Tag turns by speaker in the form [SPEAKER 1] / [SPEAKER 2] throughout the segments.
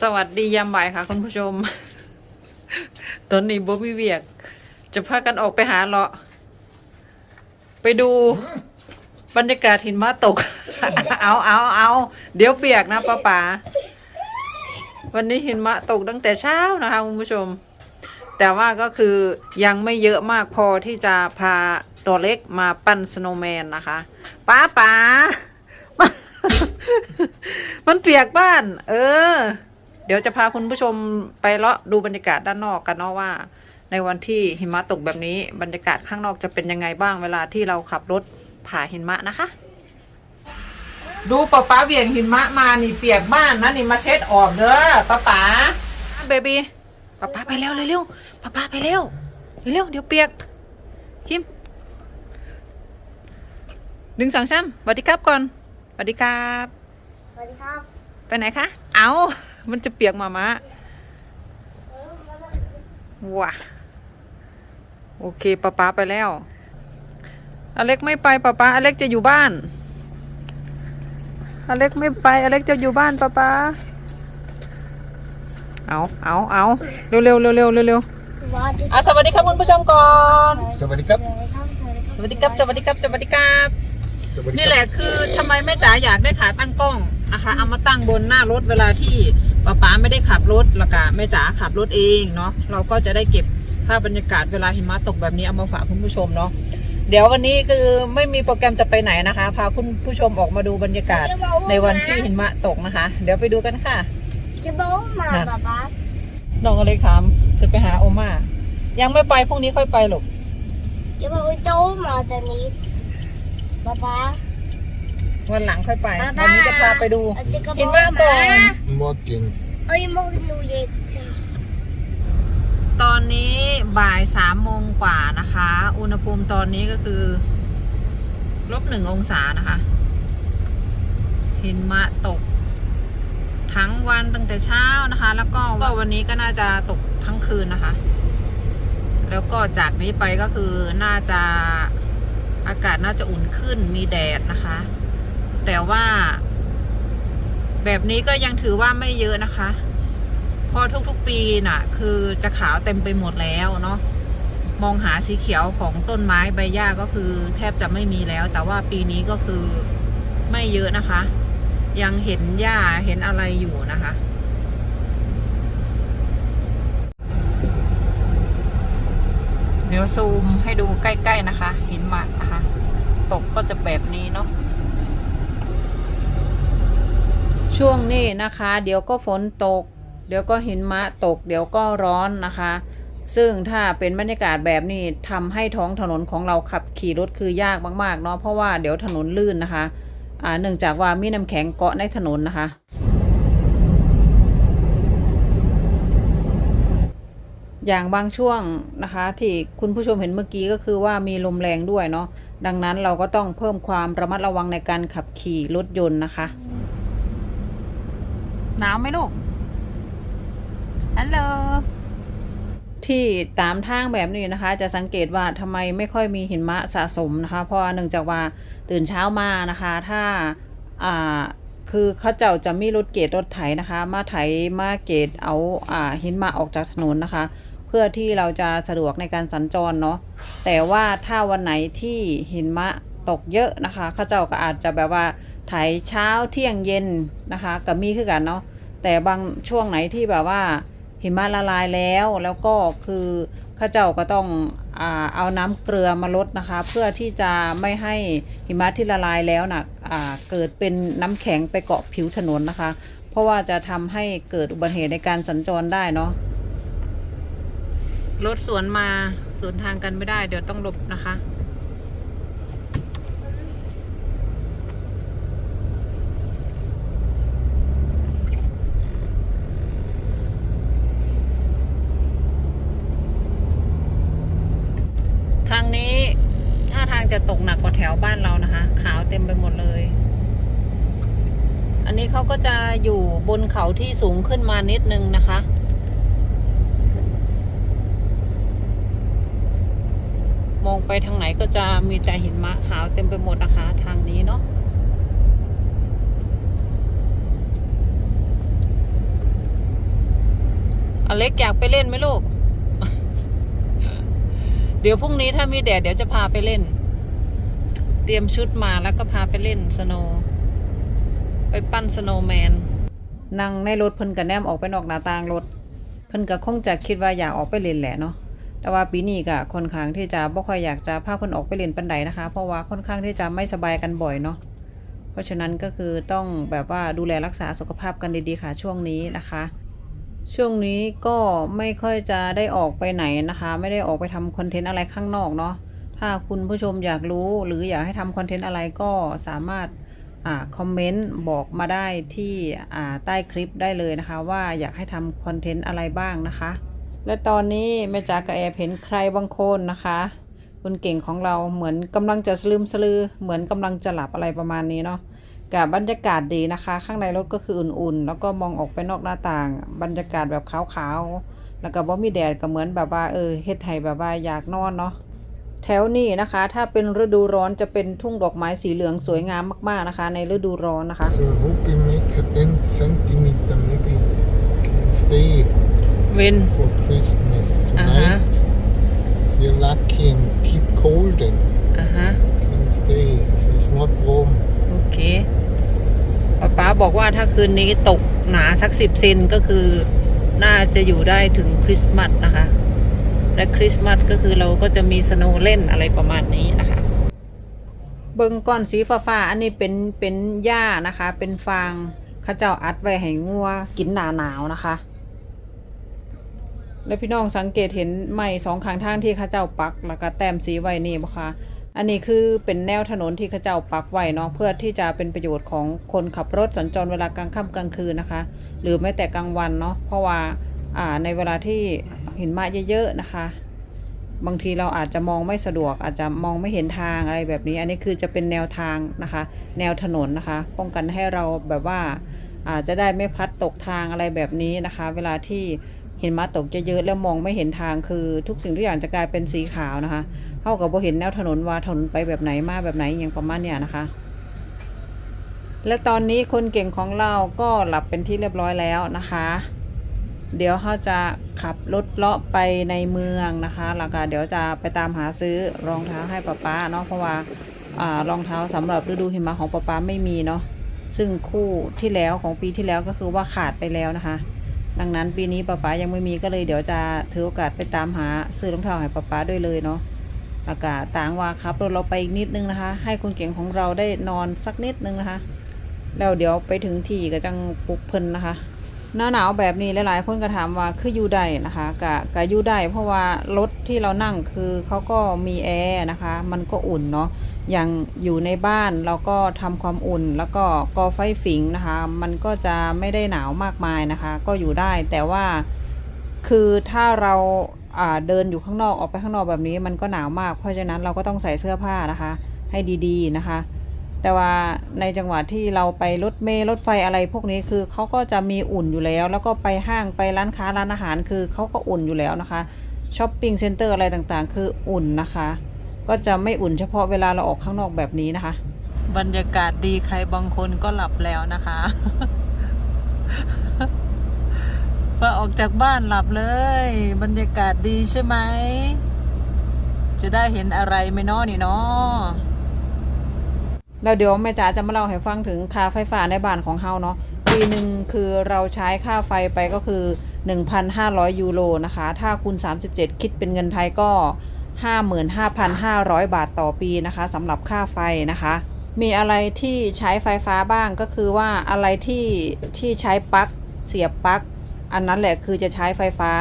[SPEAKER 1] สวัสดียามบ่ายค่ะคุณผู้ชม ตอนนี้บ๊อบบี้เวียก จะพากันออกไปหาเลาะ ไปดูบรรยากาศหินมะตก เอาเอาเอาเดี๋ยวเปียกนะป้าป๋าวันนี้หินมะตกตั้งแต่เช้านะคะคุณผู้ชม แต่ว่าก็คือยังไม่เยอะมากพอที่จะพาตัวเล็กมาปั้นสโนว์แมนนะคะป้าป๋ามันเปียกบ้าน เออ เดี๋ยวจะพาคุณผู้ชมไปเลาะดูบรรยากาศด้านนอกกันเนาะว่า ในวันที่หิมะตกแบบนี้บรรยากาศข้างนอกจะเป็นยังไงบ้างเวลาที่เราขับรถผ่าหิมะนะคะ ดูป้าป๋าเบี่ยงหิมะมานี่เปียกบ้านนะนี่มาเช็ดออกเด้อป้าป๋าเบบี้ป้าป๋าไปเร็วเร็วๆป้าป๋าไปเร็วเร็วๆเดี๋ยวเปียกคิมหนึ่งสองสามสวัสดีครับก่อนสวัสดีครับ
[SPEAKER 2] สวัสดีครับ
[SPEAKER 1] ไปไหนคะ เอา มันจะเปียกมามะว้าโอเคป้าป๊าไปแล้ว อเล็กไม่ไปป้าป๊าอเล็กจะอยู่บ้าน อเล็กไม่ไป อเล็กจะอยู่บ้านป้าป๊าเอาเอาเอาเร็วเร็วเร็วเร็วเร็วเร็ว
[SPEAKER 2] สวัสดี
[SPEAKER 1] อะสวัสดีครับคุณผู้ชมก่อน
[SPEAKER 3] สวัสดีครับ
[SPEAKER 2] สวัสดีครับ
[SPEAKER 1] สวัสดีครับ สวัสดีครับสวัสดีครับ
[SPEAKER 3] สวัสดี
[SPEAKER 1] นี่
[SPEAKER 3] ค
[SPEAKER 1] แห
[SPEAKER 3] รับ
[SPEAKER 1] ละคือทำไมแม่จ๋าอยากได้ขาตั้งกล้องนะคะเอามาตั้งบนหน้ารถเวลาที่ ป๊าป๊าไม่ได้ขับรถแล้วก็แม่จ๋าขับรถเองเนาะเราก็จะได้เก็บภาพบรรยากาศเวลาหิมะตกแบบนี้เอามาฝากคุณผู้ชมเนาะเดี๋ยววันนี้คือไม่มีโปรแกรมจะไปไหนนะคะ พาคุณผู้ชมออกมาดูบรรยากาศในวันที่หิมะตกนะคะ เดี๋ยวไปดูกันค่ะ
[SPEAKER 2] จะบอกมาป๊าป๊า
[SPEAKER 1] น้องอเล็กถามจะไปหาโอมายังไม่ไปพรุ่งนี้ค่อยไปหรอก
[SPEAKER 2] จะบอกว่าโจมาตอนนี้ป๊าป๊า
[SPEAKER 1] วันหลังค่อยไป
[SPEAKER 2] ป๊า
[SPEAKER 1] วั
[SPEAKER 2] ป๊าน
[SPEAKER 1] นี้จะพาไปดู
[SPEAKER 2] จะกระ
[SPEAKER 1] หิ
[SPEAKER 2] บอก
[SPEAKER 1] มะก่อน
[SPEAKER 3] หมดกิน
[SPEAKER 2] เอ้ยมองดูเย็นจ้ะ
[SPEAKER 1] ตอนนี้บ่ายสามโมงกว่านะคะ อุณหภูมิตอนนี้ก็คือ ลบหนึ่งองศานะคะหิมะตก ทั้งวันตั้งแต่เช้านะคะ แล้วก็วันนี้ก็น่าจะตกทั้งคืนนะคะ แล้วก็จากนี้ไปก็คือน่าจะอากาศน่าจะอุ่นขึ้นมีแดดนะคะ แต่ว่า แบบนี้ก็ยังถือว่าไม่เยอะนะคะเพราะทุกๆปีน่ะ คือจะขาวเต็มไปหมดแล้วเนาะมองหาสีเขียวของต้นไม้ใบหญ้าก็คือ แทบจะไม่มีแล้ว แต่ว่าปีนี้ก็คือไม่เยอะนะคะ ยังเห็นหญ้าเห็นอะไรอยู่นะคะเดี๋ยวซูมให้ดูใกล้ ๆ นะคะ เห็นหมัดนะคะ ตกก็จะแบบนี้เนาะ ช่วงนี้นะคะ เดี๋ยวก็ฝนตก เดี๋ยวก็หินมะตก เดี๋ยวก็ร้อนนะคะ ซึ่งถ้าเป็นบรรยากาศแบบนี้ทำให้ท้องถนนของเราขับขี่รถคือยากมากๆเนาะเพราะว่าเดี๋ยวถนนลื่นนะคะอ่าเนื่องจากว่ามีน้ำแข็งเกาะในถนนนะคะอย่างบางช่วงนะคะที่คุณผู้ชมเห็นเมื่อกี้ก็คือว่ามีลมแรงด้วยเนาะดังนั้นเราก็ต้องเพิ่มความระมัดระวังในการขับขี่รถยนต์นะคะ หนาวไหมลูกฮัลโหลที่ตามทางแบบนี้นะคะ จะสังเกตว่าทำไมไม่ค่อยมีหินมะสะสมนะคะ เพราะเนื่องจากว่าตื่นเช้ามานะคะ ถ้าอ่าคือเขาเจ้าจะมีรถเกตรถไถนะคะ มาไถมาเกตเอาอ่าหินมะออกจากถนนนะคะ เพื่อที่เราจะสะดวกในการสัญจรเนาะแต่ว่าถ้าวันไหนที่หินมะตกเยอะนะคะเขาเจ้าก็อาจจะแบบว่า ไถเช้าเที่ยงเย็นนะคะกับมีคือกันเนาะแต่บางช่วงไหนที่แบบว่าหิมะละลายแล้วแล้วก็คือข้าเจ้าก็ต้องอเอาน้ำเกลือมาลดนะคะ เพื่อที่จะไม่ให้หิมะที่ละลายแล้วนะ่ะเกิดเป็นน้ำแข็งไปเกาะผิวถนนนะคะ เพราะว่าจะทำให้เกิดอุบัติเหตุในการสัญจรได้เนาะรถสวนมาสวนทางกันไม่ได้เดี๋ยวต้องหลบนะคะ ทางนี้ถ้าทางจะตกหนักกว่าแถวบ้านเรานะคะ ขาวเต็มไปหมดเลย อันนี้เขาก็จะ อยู่บนเขาที่สูงขึ้นมานิดนึงนะคะ มองไปทางไหนก็จะมีแต่หินมะขาวเต็มไปหมดนะคะ ทางนี้เนาะอเล็กอยากไปเล่นไหมลูก เดี๋ยวพรุ่งนี้ถ้ามีแดดเดี๋ยวจะพาไปเล่น เตรียมชุดมาแล้วก็พาไปเล่นสโนว์ ไปปั้นสโนว์แมนนั่งในรถเพิ่นกับแนมออกไปนอกหน้าต่างรถ เพิ่นก็คงจะคิดว่าอยากออกไปเล่นแหละเนาะแต่ว่าปีนี้ก็ค่อนข้างที่จะบ่ค่อยอยากจะพาเพิ่นออกไปเล่นปันใดนะคะ เพราะว่าค่อนข้างที่จะไม่สบายกันบ่อยเนาะเพราะฉะนั้นก็คือต้องแบบว่าดูแลรักษาสุขภาพกันดีๆค่ะช่วงนี้นะคะ ช่วงนี้ก็ไม่ค่อยจะได้ออกไปไหนนะคะ ไม่ได้ออกไปทำคอนเทนต์อะไรข้างนอกเนาะถ้าคุณผู้ชมอยากรู้หรืออยากให้ทำคอนเทนต์อะไรก็สามารถ คอมเมนต์บอกมาได้ที่อ่าใต้คลิปได้เลยนะคะ ว่าอยากให้ทำคอนเทนต์อะไรบ้างนะคะ และตอนนี้แม่จ๋ากับแอบเห็นใครบางคนนะคะคุณเก่งของเราเหมือนกำลังจะสลืมสลือ เหมือนกำลังจะหลับอะไรประมาณนี้เนาะกับบรรยากาศดีนะคะ ข้างในรถก็คืออุ่นๆ แล้วก็มองออกไปนอกหน้าต่าง บรรยากาศแบบขาวๆ แล้วก็บ่มีแดดก็เหมือนแบบว่าเออเฮ็ดให้แบบว่าอยากนอนเนาะ แถวนี้นะคะ ถ้าเป็นฤดูร้อนจะเป็นทุ่งดอกไม้สีเหลืองสวยงามมาก ๆนะคะ ในฤดูร้อนนะคะ
[SPEAKER 3] So I hope we make a 10 centimeter maybe can stay
[SPEAKER 1] เว้น
[SPEAKER 3] for Christmas
[SPEAKER 1] Uh-huh.
[SPEAKER 3] tonight. If you're lucky and keep cold and
[SPEAKER 1] อ่าฮะ
[SPEAKER 3] can stay if it's not warm.
[SPEAKER 1] โอเคป๊าป๊าบอกว่าถ้าคืนนี้ตกหนาสักสิบเซนก็คือ น่าจะอยู่ได้ถึงคริสต์มาสนะคะ และคริสต์มาสก็คือเราก็จะมีสโนว์เล่นอะไรประมาณนี้นะคะ เบิงก้อนสีฟ้าๆอันนี้เป็นเป็นหญ้านะคะ เป็นฟางข้าเจ้าอัดไว้ให้งัวกินหนาหนาวนะคะ แล้วพี่น้องสังเกตเห็นไม้สองข้างทางที่ข้าเจ้าปักแล้วก็แต้มสีไว้นี่บ่คะอันนี้คือเป็นแนวถนนที่ข้าเจ้าปักไว้เนาะเพื่อที่จะเป็นประโยชน์ของคนขับรถสัญจรเวลากลางค่ำกลางคืนนะคะ หรือแม้แต่กลางวันเนาะเพราะว่า ในเวลาที่หินมาเยอะๆนะคะ บางทีเราอาจจะมองไม่สะดวก อาจจะมองไม่เห็นทางอะไรแบบนี้ อันนี้คือจะเป็นแนวทางนะคะ แนวถนนนะคะ ป้องกันให้เราแบบว่าอาจจะได้ไม่พัดตกทางอะไรแบบนี้นะคะ เวลาที่เห็นมาตกเยอะๆแล้วมองไม่เห็นทางคือทุกสิ่งทุกอย่างจะกลายเป็นสีขาวนะคะเท่ากับว่าเห็นแนวถนนว่าถนนไปแบบไหนมาแบบไหนอย่างประมาณเนี้ยนะคะ และตอนนี้คนเก่งของเราก็หลับเป็นที่เรียบร้อยแล้วนะคะ เดี๋ยวเขาจะขับรถเลาะไปในเมืองนะคะแล้วก็เดี๋ยวจะไปตามหาซื้อรองเท้าให้ป๊าป๊าเนาะเพราะว่ารองเท้าสำหรับฤดูหิมะของป๊าป๊าไม่มีเนาะซึ่งคู่ที่แล้วของปีที่แล้วก็คือว่าขาดไปแล้วนะคะ ดังนั้นปีนี้ป๊าป๊ายังไม่มีก็เลยเดี๋ยวจะถือโอกาสไปตามหาซื้อรองเท้าให้ป๊าป๊าด้วยเลยเนาะแล้วก็ต่างว่าครับรถเราไปอีกนิดนึงนะคะ ให้คนเก่งของเราได้นอนสักนิดนึงนะคะ แล้วเดี๋ยวไปถึงที่ก็จังปลุกเพิ่นนะคะ หน้าหนาวแบบนี้หลายๆ คนก็ถามว่าคืออยู่ได้นะคะกะกะอยู่ได้เพราะว่ารถที่เรานั่งคือเขาก็มีแอร์นะคะ มันก็อุ่นเนาะอย่างอยู่ในบ้านเราก็ทำความอุ่น แล้วก็ก่อไฟฝิงนะคะ มันก็จะไม่ได้หนาวมากมายนะคะ ก็อยู่ได้แต่ว่าคือถ้าเราเดินอยู่ข้างนอกออกไปข้างนอกแบบนี้มันก็หนาวมาก เพราะฉะนั้นเราก็ต้องใส่เสื้อผ้านะคะ ให้ดีๆนะคะ แต่ว่าในจังหวัดที่เราไปรถเมล์รถไฟอะไรพวกนี้คือเขาก็จะมีอุ่นอยู่แล้ว แล้วก็ไปห้างไปร้านค้าร้านอาหารคือเขาก็อุ่นอยู่แล้วนะคะช้อปปิ้งเซ็นเตอร์อะไรต่างๆ คืออุ่นนะคะ ก็จะไม่อุ่นเฉพาะเวลาเราออกข้างนอกแบบนี้นะคะ บรรยากาศดีใครบางคนก็หลับแล้วนะคะพอออกจากบ้านหลับเลย บรรยากาศดีใช่ไหม จะได้เห็นอะไรไหมเนาะนี่เนาะ แล้วเดี๋ยวแม่จ๋าจะมาเล่าให้ฟังถึงค่าไฟฟ้าในบ้านของเฮาเนาะปีหนึ่งคือเราใช้ค่าไฟไปก็คือ 1,500 ยูโรนะคะ ถ้าคูณ 37 คิดเป็นเงินไทยก็ 55,500 บาทต่อปีนะคะสำหรับค่าไฟนะคะ มีอะไรที่ใช้ไฟฟ้าบ้างก็คือว่าอะไรที่ที่ใช้ปลั๊กเสียบปลั๊กอันนั้นแหละคือจะใช้ไฟฟ้า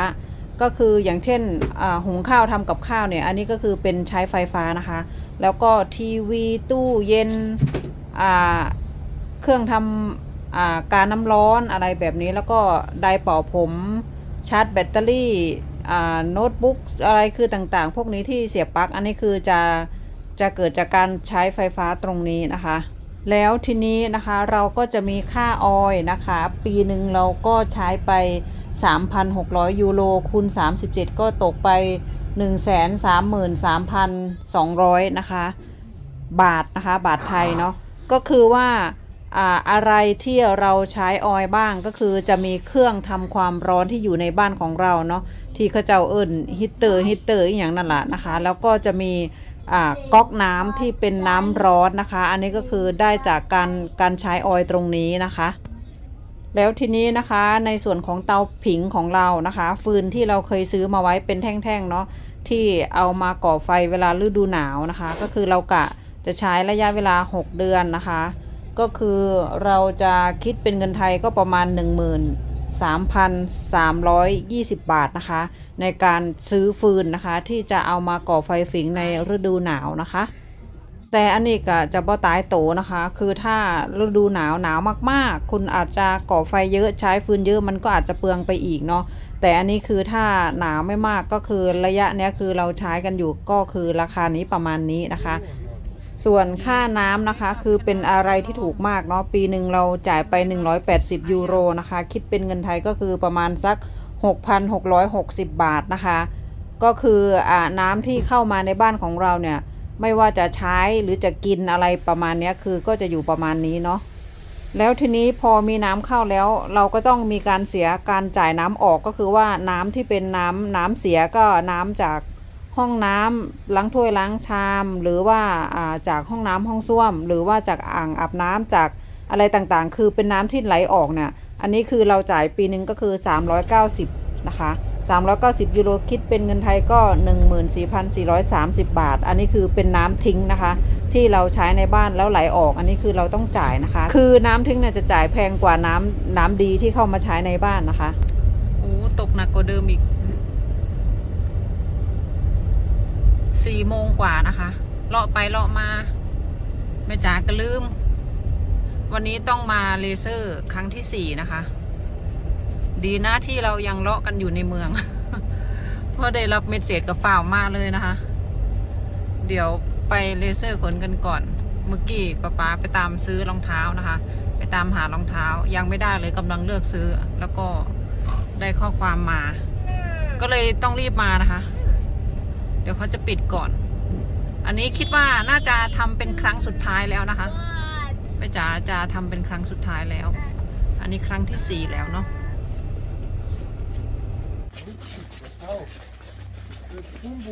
[SPEAKER 1] ก็คืออย่างเช่นหุงข้าวทำกับข้าวเนี่ยอันนี้ก็คือเป็นใช้ไฟฟ้านะคะ แล้วก็ทีวีตู้เย็นเครื่องทำการน้ำร้อนอะไรแบบนี้แล้วก็ไดร์เป่าผมชาร์จแบตเตอรี่โน้ตบุ๊กอะไรคือต่างๆ พวกนี้ที่เสียบปลั๊กอันนี้คือจะจะเกิดจากการใช้ไฟฟ้าตรงนี้นะคะ แล้วทีนี้นะคะเราก็จะมีค่าออยนะคะ ปีหนึ่งเราก็ใช้ไป 3,600 ยูโรคูณ 37 ก็ตกไป 133,200 นะคะ บาทนะคะ บาทไทยเนาะก็คือว่าอะไรที่เราใช้ออยล์บ้างก็คือจะมีเครื่องทำความร้อนที่อยู่ในบ้านของเราเนาะที่เขาเจ้าเอิ้นฮีตเตอร์ฮีตเตอร์อย่างนั่นแหละนะคะ แล้วก็จะมีก๊อกน้ำที่เป็นน้ำร้อนนะคะ อันนี้ก็คือได้จากการการใช้ออยล์ตรงนี้นะคะ แล้วทีนี้นะคะในส่วนของเตาผิงของเรานะคะ ฟืนที่เราเคยซื้อมาไว้เป็นแท่งๆเนาะที่เอามาก่อไฟเวลาฤดูหนาวนะคะ ก็คือเรากะจะใช้ระยะเวลา 6 เดือนนะคะ ก็คือเราจะคิดเป็นเงินไทยก็ประมาณ 13,320 บาทนะคะ ในการซื้อฟืนนะคะ ที่จะเอามาก่อไฟฝิงในฤดูหนาวนะคะ แต่อันนี้ก็จะบ่ตายโตนะคะ คือถ้าฤดูหนาวหนาวมากๆ คุณอาจจะก่อไฟเยอะใช้ฟืนเยอะมันก็อาจจะเปลืองไปอีกเนาะแต่อันนี้คือถ้าหนาวไม่มากก็คือระยะเนี้ยคือเราใช้กันอยู่ก็คือราคานี้ประมาณนี้นะคะ ส่วนค่าน้ำนะคะคือเป็นอะไรที่ถูกมากเนาะปีหนึ่งเราจ่ายไป 180 ยูโรนะคะ คิดเป็นเงินไทยก็คือประมาณสัก 6,660 บาทนะคะ ก็คืออ่าน้ำที่เข้ามาในบ้านของเราเนี่ย ไม่ว่าจะใช้หรือจะกินอะไรประมาณนี้คือก็จะอยู่ประมาณนี้เนาะแล้วทีนี้พอมีน้ำเข้าแล้ว เราก็ต้องมีการเสียการจ่ายน้ำออกก็คือว่าน้ำที่เป็นน้ำน้ำเสียก็น้ำจากห้องน้ำล้างถ้วยล้างชาม หรือว่าจากห้องน้ำห้องส้วม หรือว่าจากอ่างอาบน้ำจากอะไรต่างๆ คือเป็นน้ำที่ไหลออกเนี่ยอันนี้คือเราจ่ายปีหนึ่งก็คือ 390 นะคะ 390 ยูโรคิดเป็นเงินไทยก็ 14,430 บาท อันนี้คือเป็นน้ำทิ้งนะคะ ที่เราใช้ในบ้านแล้วไหลออกอันนี้คือเราต้องจ่ายนะคะ คือน้ำทิ้งเนี่ยจะจ่ายแพงกว่าน้ำน้ำดีที่เข้ามาใช้ในบ้านนะคะโอ้ตกหนักกว่าเดิมอีกสี่โมงกว่านะคะ เลาะไปเลาะมาแม่จ๋าก็ลืม วันนี้ต้องมาเลเซอร์ครั้งที่สี่นะคะ ดีนะที่เรายังเลาะกันอยู่ในเมือง เพราะได้รับเมสเซจกับฝ่าวมาเลยนะคะ เดี๋ยวไปเลเซอร์ขนกันก่อน เมื่อกี้ป้าป๊าไปตามซื้อรองเท้านะคะ ไปตามหารองเท้ายังไม่ได้เลยกำลังเลือกซื้อ แล้วก็ได้ข้อความมา ก็เลยต้องรีบมานะคะ เดี๋ยวเขาจะปิดก่อน อันนี้คิดว่าน่าจะทำเป็นครั้งสุดท้ายแล้วนะคะแม่จ๋าจะทำเป็นครั้งสุดท้ายแล้ว อันนี้ครั้งที่สี่แล้วเนาะ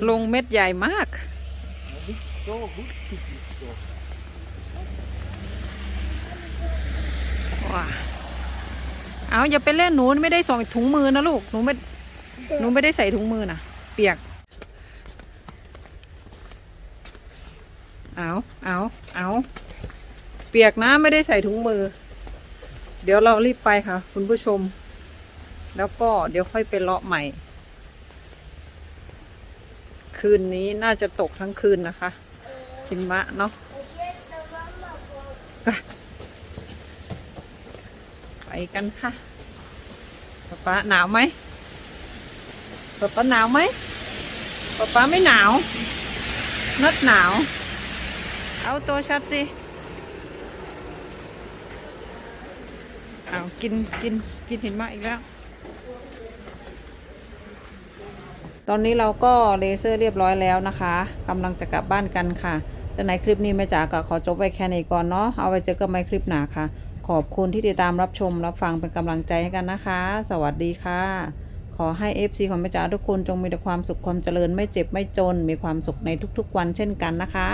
[SPEAKER 1] ลงเม็ดใหญ่มากว้าเอาอย่าไปเล่นหนูไม่ได้ส่งถุงมือนะลูก หนูไม่ หนูไม่ได้ใส่ถุงมือนะเปียก เอาเอาเอาเปียกนะไม่ได้ใส่ถุงมือ เดี๋ยวเรารีบไปค่ะ คุณผู้ชม แล้วก็เดี๋ยวค่อยไปเลาะใหม่ คืนนี้น่าจะตกทั้งคืนนะคะหิมะเนาะไปกันค่ะป๊าป๊าหนาวไหมป๊าป๊าหนาวไหมป๊าป๊าไม่หนาวนัดหนาว เอาตัวชัดสิเอากินกินกินหินมาอีกแล้ว ตอนนี้เราก็เลเซอร์เรียบร้อยแล้วนะคะกำลังจะกลับบ้านกันค่ะจะในคลิปนี้แม่จ๋าก็ขอจบไว้แค่นี้ก่อนเนาะเอาไว้เจอกันใหม่คลิปหน้าค่ะ ขอบคุณที่ติดตามรับชมรับฟังเป็นกำลังใจให้กันนะคะ สวัสดีค่ะ ขอให้ FC ของแม่จ๋าทุกคนจงมีแต่ความสุขความเจริญไม่เจ็บไม่จน มีความสุขในทุกๆวันเช่นกันนะคะ